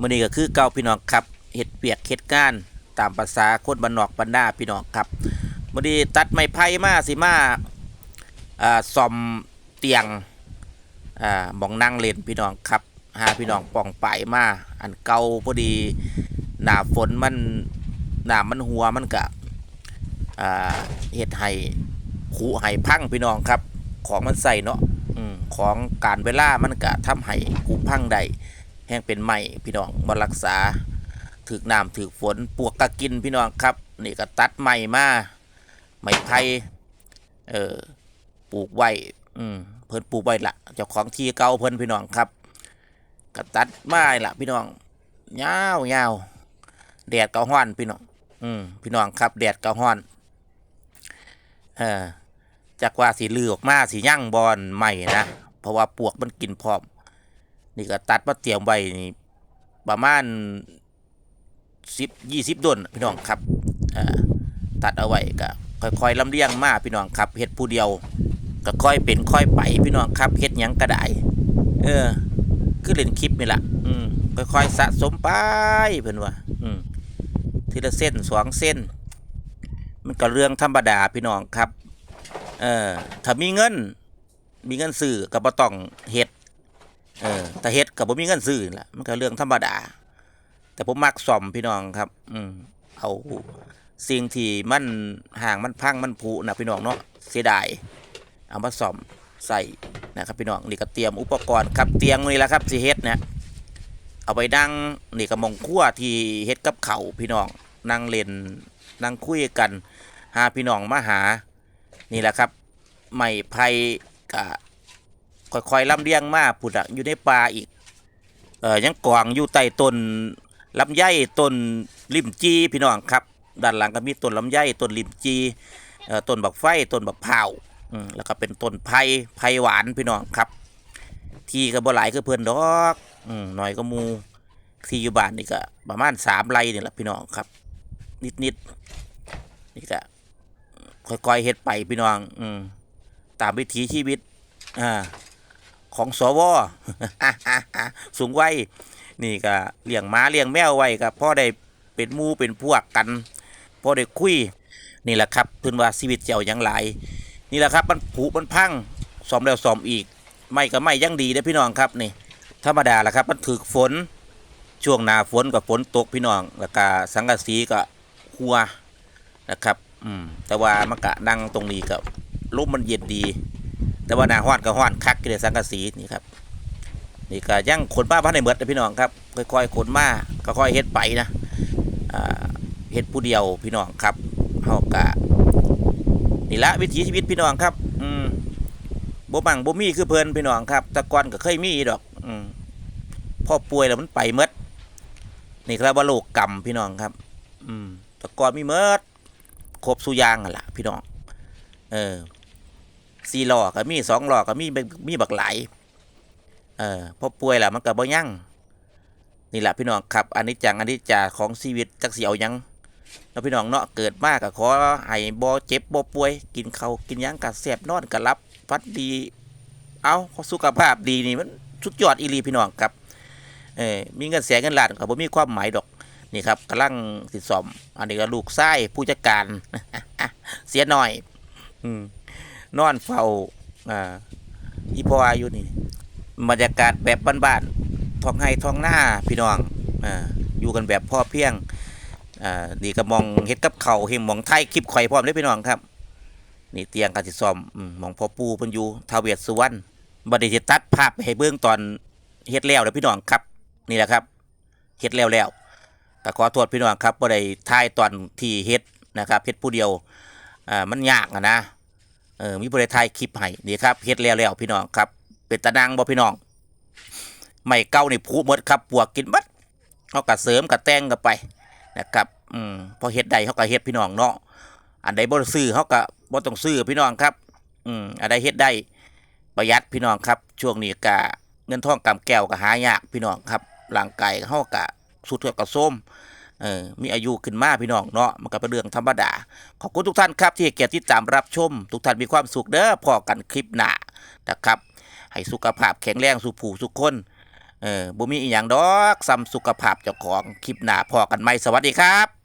มื้อนี้ก็คือเก่าพี่น้องครับเฮ็ดเปียกเฮ็ดก้านตามภาษาคนบ้านนอกบ้านนาพี่น้องครับมื้อนี้ตัดไม้ไผ่มาสิมาอ่าซ่อมเตียงอ่าหมองนั่งเล่นพี่น้องครับหาพี่น้องป่องไปมาอันเก่าพอดีหนาฝนมันหนามันหัวมันก็อ่าเฮ็ดให้ขูให้พังพี่น้องครับ ของมันใส่เนาะอืมของการเวลามันก็ทำให้กูพังได้ แห้งเป็นใหมพี่น้องบรักษาถึกน้ำถึกฝนปวกกะกินพี่น้องครับ นี่ก็ตัดใหม่มาไม้ไผ่เออปลูกไว้อืมเพิ่นปลูกไว้ละเจ้าของที่เก่าเพิ่นพี่น้องครับก็ตัดไม้ละพี่น้องยาวยาวแดดก็ร้อนพี่น้องอืมพี่น้องครับ แดดก็ร้อนเออจากว่าสีลือออกมาสีย่างบอลใหม่นะเพราะว่าปวกมันกินพร้อม นี่ก็ตัดมาเตรียมไว้นี่ประมาณสิบยี่สิบดนพี่น้องครับตัดเอาไว้ก็ค่อยๆลำเลียงมาพี่น้องครับเฮ็ดผู้เดียวก็ค่อยเป็นค่อยไปพี่น้องครับเฮ็ดยังก็ได้เออคือเล่นคลิปนี่แหละอืมค่อยๆสะสมไปเพิ่นว่าอืมทีละเส้นสองเส้น มันก็เรื่องธรรมดาพี่น้องครับ เออถ้ามีเงิน มีเงินซื้อก็บ่ต้องเฮ็ด เออถ้าเฮ็ดก็บ่มีเงินซื้อนั่นล่ะมันก็เรื่องธรรมดา แต่ผมมักซ่อมพี่น้องครับ อืมเอาสิ่งที่มันห่างมันพังมันผุนะพี่น้องเนาะเสียดายเอามาซ่อมใส่นะครับพี่น้องนี่ก็เตรียมอุปกรณ์ครับเตียงนี่แหละครับสิเฮ็ดเนี่ยเอาไปนั่งนี่ก็มองครัวที่เฮ็ดกับเขาพี่น้องนั่งเล่นนั่งคุยกัน หาพี่น้องมาหานี่แหละครับไม้ไผ่กะ ค่อยๆลำเลียงมาผุดอะอยู่ในป่าอีก เอ่อยังกวางอยู่ใต้ต้นลำไยต้นลิมจีพี่น้องครับ ด้านหลังก็มีต้นลำไยต้นลิมจีเอ่อต้นบักไฟต้นบักพร้าอืมแล้วก็เป็นต้นไผ่ไผ่หวานพี่น้องครับ ที่ก็บ่หลายคือเพิ่นดอกอืมหน่อยก็มูที่อยู่บ้านนี่ก็ประมาณสามไร่นี่แหละพี่น้องครับ นิดๆนี่ก็ค่อยๆเฮ็ดไปพี่น้อง อืมตามวิถีชีวิต อ่า ของสวสูงวัยนี่ก็เลี้ยงม้าเลี้ยงแมวไว้ก็พ่อได้เป็นมูเป็นพวกกันพ่อได้คุยนี่แหละครับเพิ่นว่าชีวิตเจ้ายังหลายนี่แหละครับมันผุมันพังซ่อมแล้วซ่อมอีก ไม่ก็ไม่ยังดีเด้อพี่น้องครับนี่ธรรมดาแหละครับ มันถึกฝนช่วงหน้าฝนกับฝนตกพี่น้องแล้วก็สังกะสีก็หัวนะครับ อืมแต่ว่ามันกะนั่งตรงนี้กับลมมันเย็นดี แต่ว่าหนาห้อนก็ห้อนคักกิเลสังกะสีนี่ครับนี่ก็ยังขนมาพันในเมดนะพี่น้องครับค่อยๆขนมาก็ค่อยๆเฮ็ดไปนะเฮ็ดผู้เดียวพี่น้องครับเฮากะนี่ละวิถีชีวิตพี่น้องครับ อืมบ่บังบ่มีคือเพิ่นพี่น้องครับต่ก่อนก็เคยมีดอก อืมพอป่วยแล้วมันไปเมดนี่ครับว่าโรคกรรมพี่น้องครับ อืมต่ก่อนมีเมดครบสุยางกันละพี่น้อง เออ สี่ล้อก็มีสองล้อก็มีมีบักหลายเออพอป่วยแล้วมันก็บ่ยั่งนี่แหละพี่น้องครับอันนี้จังอันนี้จาของชีวิตจักสิเอาหยังแล้วพี่น้องเนาะเกิดมากก็ขอให้บ่เจ็บบ่ป่วย กินเขาวกินยังก็แซ่บนอนก็รับฟัดดี เอาสุขภาพดีนี่มันสุดยอดอีลีพี่น้องครับเออมีเงินแสนเงินหลานก็บ่มีความหมายดอกนี่ครับกำลังติสอมอันนี้ก็ลูกไส้ผู้จัดการเสียหน่อย อืม นอนเฝ้าอ่าอีพออายุนี่บรรยากาศแบบบ้านๆท้องไห้ท้องหน้าพี่น้องอ่าอยู่กันแบบพ่อเพียงอ่านี่ก็มองเฮ็ดกับเขาเฮงมองไทยคลิปข่อยพร้อมเลยพี่น้องครับนี่เตียงการติซ่อมอืมมองพ่อปู่เพิ่นอยู่ทาวเวศสุวรรณบัดนี้สิตัดภาพให้เบิ่งตอนเฮ็ดแล้วเด้อพี่น้องครับ นี่แหละครับเฮ็ดแล้วแล้วก็ขอโทษพี่น้องครับบ่ได้ถ่ายตอนที่เฮ็ดนะครับเฮ็ดผู้เดียวอ่ามันยากนะ เออมีบ่ได้ถ่ายคลิปให้นี่ครับเฮ็ดแล้วแล้วพี่น้องครับเป็นตะนังบ่พี่น้องไม่เก่านี่ผูหมดครับปวกกินบัดเฮาก็เสริมก็แต่งกันไปนะครับอืมพอเฮ็ดได้เฮาก็เฮ็ดพี่น้องเนาะอันใดบ่ซื้อเฮาก็บ่ต้องซื้อพี่น้องครับ อืมอันใดเฮ็ดได้ประหยัดพี่น้องครับ ช่วงนี้ก็เงินทองกำแก้วก็หายากพี่น้องครับร่างกายเฮาก็สุดเทือกก็ส้ม เออมีอายุขึ้นมาพี่น้องเนาะมันก็เป็นเรื่องธรรมดา ขอบคุณทุกท่านครับที่ให้เกียรติติดตามรับชม ทุกท่านมีความสุขเด้อพอกันคลิปหน้านะครับ ให้สุขภาพแข็งแรงสุขผูสุขคนเออบ่มีอีหยังดอกซ้ำสุขภาพเจ้าของคลิปหน้าพอกันใหม่สวัสดีครับ